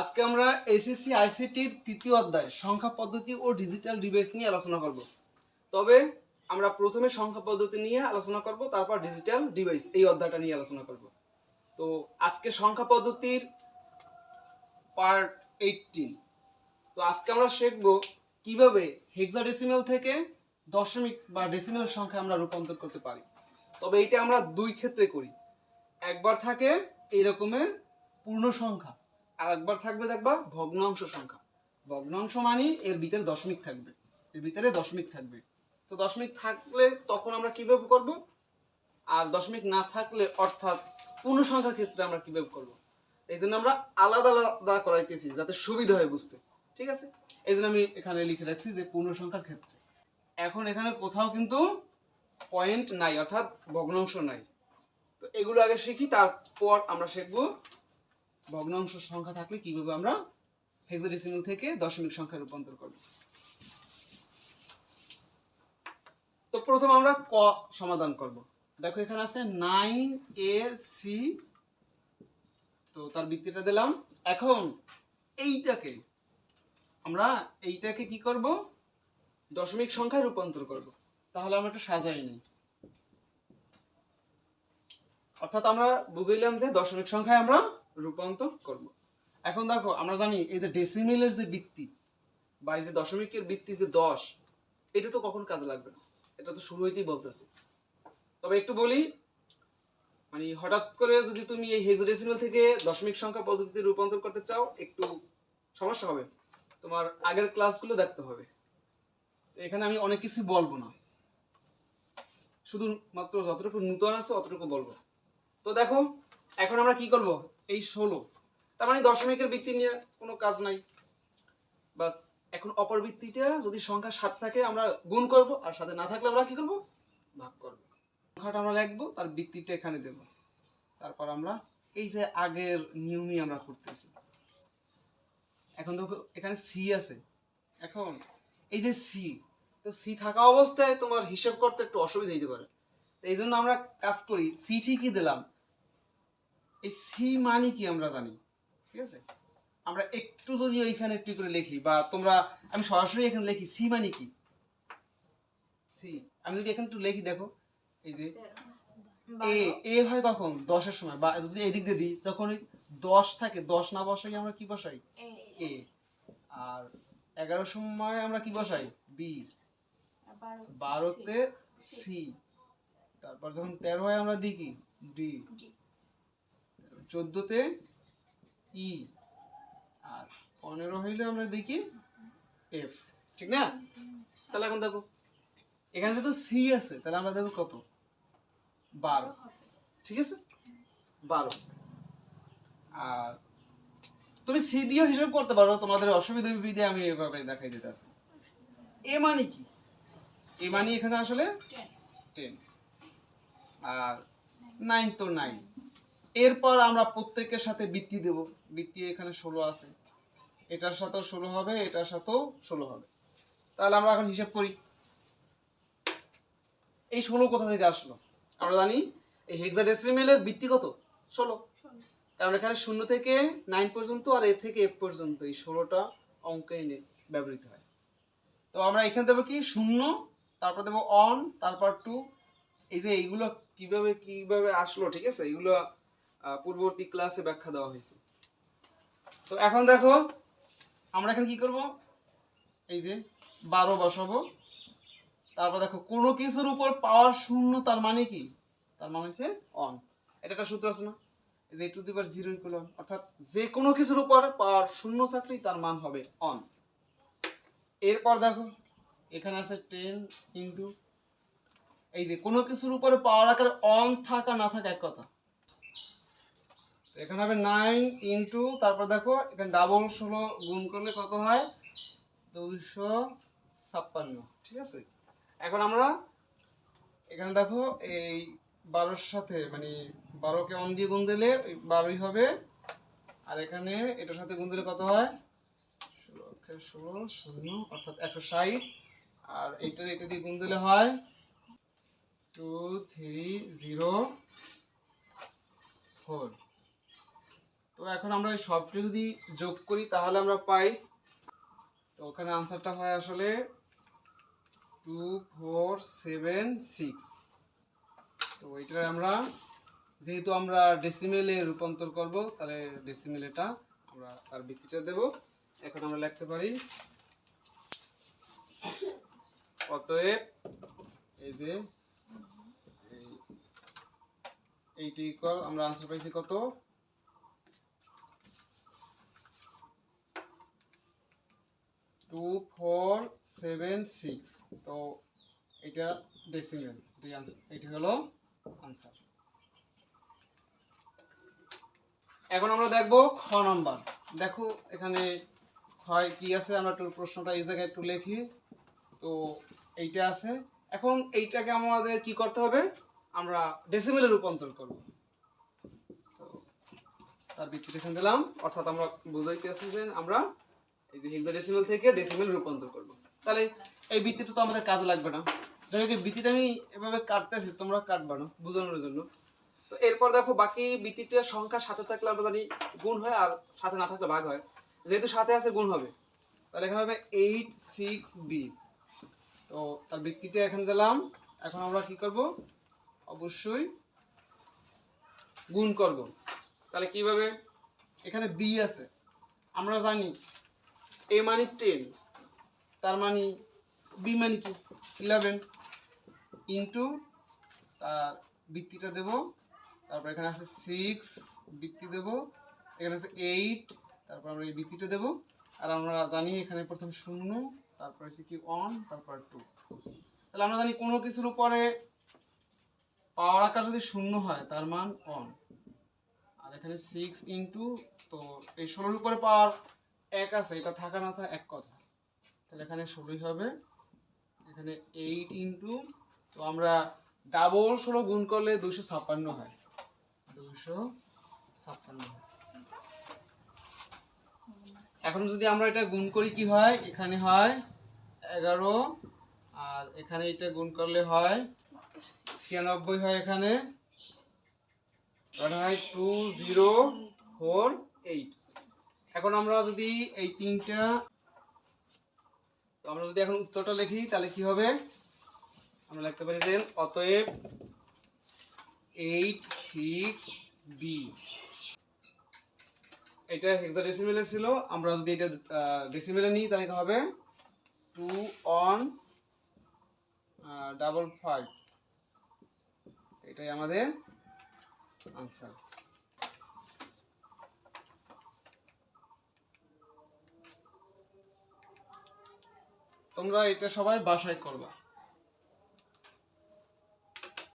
আজকে আমরা এসএসসি আইসিটির তৃতীয় অধ্যায়, সংখ্যা পদ্ধতি ও ডিজিটাল ডিভাইস নিয়ে আলোচনা করব। তবে আমরা প্রথমে সংখ্যা পদ্ধতি নিয়ে আলোচনা করব, তারপর ডিজিটাল ডিভাইস এই অধ্যায়টা নিয়ে আলোচনা করব। তো আজকে সংখ্যা পদ্ধতির পার্ট এইটিন তো আজকে আমরা শিখব কীভাবে হেক্সাডেসিমেল থেকে দশমিক বা ডেসিমেল সংখ্যা আমরা রূপান্তর করতে পারি। তবে এটা আমরা দুই ক্ষেত্রে করি। একবার থাকে এই রকমের পূর্ণ সংখ্যা আর একবার থাকবে দেখবা, ভগ্নাংশ সংখ্যা। ভগ্নাংশ মানে এর ভিতরে দশমিক থাকবে। এর ভিতরে দশমিক থাকবে। তো দশমিক থাকলে তখন আমরা কীভাবে করব? আর দশমিক না থাকলে অর্থাৎ পূর্ণ সংখ্যার ক্ষেত্রে আমরা কীভাবে করব? এই জন্য আমরা আলাদা আলাদা করাইতেছি, যাতে সুবিধা হয় বুঝতে। ঠিক আছে? এই জন্য আমি এখানে লিখে রাখছি যে পূর্ণ সংখ্যার ক্ষেত্রে। এখন এখানে কোথাও কিন্তু পয়েন্ট নাই, অর্থাৎ ভগ্নাংশ নাই। তো এগুলো আগে শিখি, তারপর আমরা শিখব ভগ্নাংশ সংখ্যা থাকলে কীভাবে আমরা হেক্সাডেসিমাল থেকে দশমিক সংখ্যা রূপান্তর করব? তো প্রথম আমরা ক সমাধান করব। দেখো এখানে আছে নাইন এ সি তো তার বৃত্তিটা দিলাম। এখন এইটাকে আমরা এইটাকে কি করব? দশমিক সংখ্যায় রূপান্তর করব। তাহলে আমরা একটু সাজাই নিই। অর্থাৎ আমরা বুঝাইলাম যে দশমিক সংখ্যায় আমরা রূপান্তর করব। এখন দেখো, আমরা জানি এই যে ডেসিমেলের যে বৃত্তি বা এই যে দশমিকের বৃত্তি যে দশ, এটা তো কখন কাজে লাগবে না? এটা তো শুরু হইতেই বলতেছে। তবে একটু বলি মানে হঠাৎ করে যদি তুমি এই হেক্সাডেসিমেল থেকে দশমিক সংখ্যা পদ্ধতিতে রূপান্তর করতে চাও, একটু সমস্যা হবে। তোমার আগের ক্লাসগুলো দেখতে হবে। এখানে আমি অনেক কিছু বলব না। শুধু মাত্র যতটুকু নূতন আছে, অতটুকু বলব। তো দেখো, এখন আমরা কি করব? এই ষোলো। তার মানে দশমিকের বৃত্তি নিয়ে কোনো কাজ নাই। বাস, এখন অপর বৃত্তিটা যদি সংখ্যা সাত থাকে, আমরা গুণ করব, আর সাথে না থাকলে আমরা কি করব? ভাগ করব। সংখ্যাটা আমরা লিখব, তার বৃত্তিটা এখানে দেব। তারপর আমরা এই যে আগের নিয়মই আমরা করতেছি। এখন দেখো, এখানে সি আছে। এখন এই যে সি তো সি থাকা অবস্থায় তোমার হিসাব করতে একটু অসুবিধা হতে পারে। তো এই জন্য আমরা কাজ করি সি ঠিকই দিলাম। এই সি মানে কি আমরা জানি ঠিক আছে? আমরা একটু যদি ওইখানে একটু করে লিখি বা তোমরা আমি সরাসরি এখানে লিখি সি মানে কি? সি আমি যদি এখানে একটু লিখি দেখো এই যে এ এ হয় কখন? দশের সময় বা যদি এদিক দিয়ে দিই যখন ওই দশ থাকে দশ না বসাই আমরা কি বসাই? এ। আর এগারোর সময় আমরা কি বসাই? বি। বারোতে সি। তারপর যখন তেরো হয় আমরা দিই কি? ডি। চোদ্দতে ই আর পনেরো হইলে আমরা দেখি এফ ঠিক না? তাহলে এখন দেখো এখানে যেহেতু সি আছে তাহলে আমরা দেখো কত? বারো ঠিক আছে? বারো। আর তুমি সি দিয়েও হিসাব করতে পারো তোমাদের অসুবিধা বিধে আমি এভাবে দেখাই দিতে আসি এ মানে কি? এ মানে এখানে আসলে টেন আর নাইন তো নাইন এরপর আমরা প্রত্যেকের সাথে বৃত্তি দেব। বৃত্তি এখানে ষোলো আছে। এটার সাথেও ষোলো হবে, এটার সাথেও ষোলো হবে। তাহলে আমরা এখন হিসাব করি। এই ষোলো কোথা থেকে আসলো? আমরা জানি এই হেক্সাডেসিমেলের বৃত্তি কত? ষোলো। কারণ এখানে শূন্য থেকে নাইন পর্যন্ত আর এ থেকে এফ পর্যন্ত এই ষোলোটা অঙ্কে এনে ব্যবহৃত হয়। তো আমরা এখানে দেবো কি? শূন্য, তারপর দেবো অন তারপর টু এই যে এইগুলো কীভাবে কীভাবে আসলো, ঠিক আছে? এইগুলো পূর্ববর্তী ক্লাসে ব্যাখ্যা দেওয়া হয়েছে। তো এখন দেখো, আমরা এখন কি করব? এই যে বারো বসাবো। তারপর দেখো, কোনো কিছুর উপর পাওয়ার শূন্য, তার মানে কি? তার মানে হচ্ছে অন এটা একটা সূত্র আছে না? যে to the power zero equal অর্থাৎ যে কোনো কিছুর উপর পাওয়ার শূন্য থাকলেই তার মান হবে অন এরপর দেখো, এখানে আছে টেন ইন্টু এই যে কোনো কিছুর উপরে পাওয়ার আকারে অন থাকা, না থাকা এক কথা। এখানে হবে নাইন ইন্টু তারপর দেখো, এখানে ডাবল ষোলো গুণ করলে কত হয়? দুইশো ছাপ্পান্ন, ঠিক আছে? এখন আমরা এখানে দেখো, এই বারোর সাথে মানে বারোকে অন দিয়ে গুণ দিলে বারোই হবে। আর এখানে এটার সাথে গুণ দিলে কত হয়? ষোলো শূন্য, অর্থাৎ একশো ষাট। আর এইটার এটা দিয়ে গুণ দিলে হয় টু থ্রি জিরো ফোর তো এখন আমরা এই সবটা যদি যোগ করি, তাহলে আমরা পাই। তো ওখানে আনসারটা হয় আসলে টু ফোর সেভেন সিক্স তো এইটা আমরা, যেহেতু আমরা ডেসিমেলে রূপান্তর করব, তাহলে ডেসিমেলেটা আমরা তার ভিত্তিটা দেব। এখন আমরা লিখতে পারি, অতএব এই যে এই, এইটি ইকুয়াল আমরা আনসার পাইছি কত? টু ফোর সেভেন সিক্স তো এটা ডেসিমেল এটি হলো আনসার এখন আমরা দেখব খ নাম্বার দেখো এখানে হয় কি আছে, আমরা একটু প্রশ্নটা এই জায়গায় একটু লিখি। তো এইটা আছে। এখন এইটাকে আমাদের কি করতে হবে? আমরা ডেসিমেলে রূপান্তর করব। তার এখানে দিলাম। অর্থাৎ আমরা বুঝাইতেছি যে আমরা এই যে হেক্সাডেসিমেল থেকে ডেসিমেল রূপান্তর করব। তাহলে এই ভিত্তিটা তো আমাদের কাজে লাগবে না। যাই হোক, এই ভিত্তিটা আমি এভাবে কাটতেছি, তোমরা কাটবা না, বোঝানোর জন্য। তো এরপর দেখো, বাকি ভিত্তিটার সংখ্যা সাথে থাকলে আমরা জানি গুণ হয় আর সাথে না থাকলে ভাগ হয়। যেহেতু সাথে আছে, গুণ হবে। তাহলে এখানে হবে এইট সিক্স বি তো তার ভিত্তিটা এখানে দিলাম। এখন আমরা কি করব? অবশ্যই গুণ করব। তাহলে কীভাবে? এখানে বি আছে। আমরা জানি এ মানে টেন তার মানে বি মানে কি? ইলেভেন ইন্টু তার বৃত্তিটা দেব, তারপর এখানে আছে সিক্স বৃত্তি দেব, এখানে আছে এইট তারপর আমরা এই বৃত্তিটা দেব, আর আমরা জানি এখানে প্রথম শূন্য, তারপর আছে কি ওয়ান তারপর টু তাহলে আমরা জানি কোনো কিছুর উপরে পাওয়ার আকার যদি শূন্য হয়, তার মান ওয়ান আর এখানে সিক্স ইন্টু তো এই ষোলোর উপরে পাওয়ার এক আছে, এটা থাকা না থাকা, এক কথা। তাহলে এখানে ষোলোই হবে। এখানে এইট ইন্টু তো আমরা ডাবল ষোলো গুণ করলে দুশো ছাপ্পান্ন হয়। দুশো ছাপ্পান্ন এখন যদি আমরা এটা গুণ করি, কি হয়? এখানে হয় এগারো, আর এখানে এটা গুণ করলে হয় ছিয়ানব্বই হয় এখানে। হয় টু জিরো ফোর এইট এখন আমরা যদি এই তিনটা, তো আমরা যদি এখন উত্তরটা লিখি, তাহলে কি হবে? আমরা লিখতে পারি যে অতএব এইট সিক্স বি এটা হেক্সাডেসিমেলে ছিল। আমরা যদি এটা ডেসিমেলে নিই, তাহলে কি হবে? টু অন ডাবল ফাইভ এটাই আমাদের আনসার তোমরা এটা সবাই বাসায় করবা।